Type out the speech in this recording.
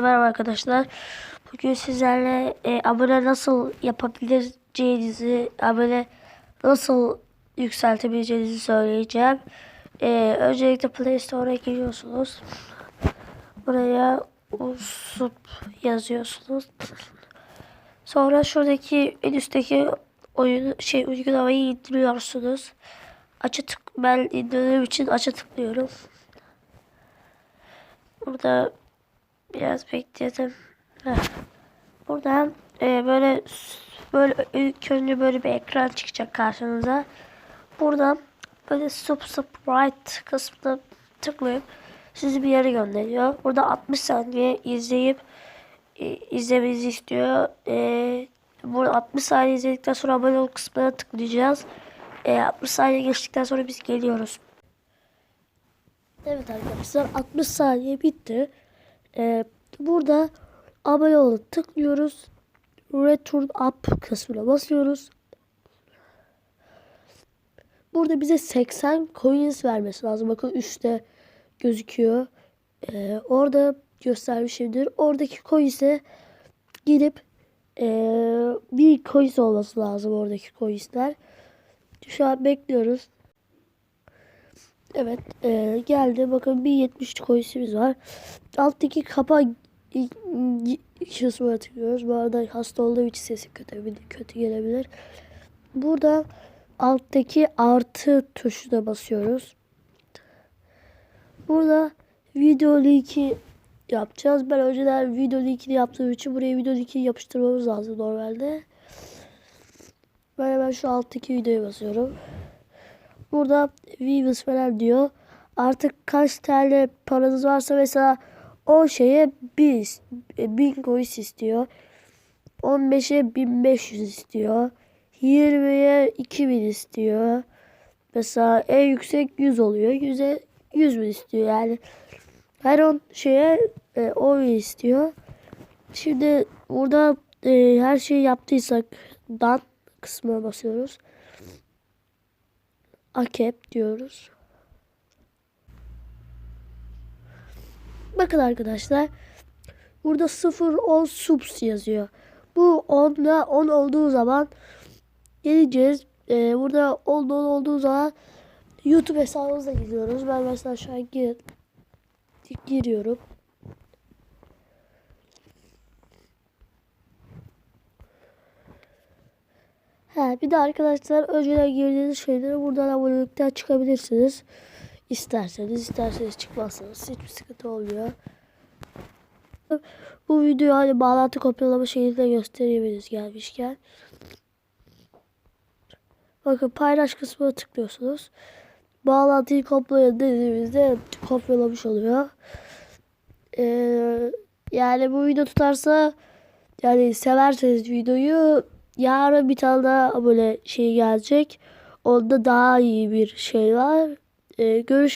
Merhaba arkadaşlar. Bugün sizlerle e, abone nasıl yapabileceğinizi, abone nasıl yükseltebileceğinizi söyleyeceğim. E, öncelikle Play Store'a giriyorsunuz. Buraya usup yazıyorsunuz. Sonra şuradaki en üstteki oyun şey uygulamayı indiriyorsunuz. Açı tık ben indirdiğim için açı tıklıyorum. Burada biraz bekledim. Heh. Buradan e, böyle böyle ilk önce böyle bir ekran çıkacak karşınıza. Buradan böyle subscribe kısmına tıklayıp sizi bir yere gönderiyor. Burada 60 saniye izleyip e, izlemenizi istiyor. E, burada 60 saniye izledikten sonra abone ol kısmına tıklayacağız. E, 60 saniye geçtikten sonra biz geliyoruz. Evet arkadaşlar 60 saniye bitti. Ee, burada abone olun tıklıyoruz. Return up kısmına basıyoruz. Burada bize 80 coins vermesi lazım. Bakın üstte gözüküyor. Ee, orada göstermişimdir. Oradaki coins'e gidip ee, bir coins olması lazım oradaki coins'ler. Şu an bekliyoruz. Evet e, geldi. Bakın bir 70 coins'imiz var. Alttaki kapa kısmına tıklıyoruz. Bu arada hasta olduğum için sesim kötü, kötü gelebilir. Burada alttaki artı tuşuna basıyoruz. Burada video linki yapacağız. Ben önceden video linkini yaptığım için buraya video linkini yapıştırmamız lazım normalde. Ben hemen şu alttaki videoya basıyorum. Burada views falan diyor. Artık kaç TL paranız varsa mesela o şeye 1000 1000 coins istiyor. 15'e 1500 istiyor. 20'ye 2000 istiyor. Mesela en yüksek 100 oluyor. 100'e 100 bin istiyor yani. Her 10 şeye e, 10 bin istiyor. Şimdi burada e, her şeyi yaptıysak dan kısmına basıyoruz. Akep diyoruz. Bakın arkadaşlar. Burada 0 10 subs yazıyor. Bu 10'da 10 olduğu zaman geleceğiz. Ee, burada 10 10 olduğu zaman YouTube hesabımıza gidiyoruz. Ben mesela şu an gir, giriyorum. Ha, bir de arkadaşlar önceden girdiğiniz şeyleri buradan abonelikten çıkabilirsiniz. İsterseniz isterseniz çıkmazsanız hiçbir sıkıntı olmuyor. Bu videoyu hani bağlantı kopyalama şeyini de gösterebiliriz gelmişken. Bakın paylaş kısmına tıklıyorsunuz. Bağlantıyı kopyala dediğimizde kopyalamış oluyor. Ee, yani bu video tutarsa yani severseniz videoyu yarın bir tane daha böyle şey gelecek. Onda daha iyi bir şey var. Ee, görüş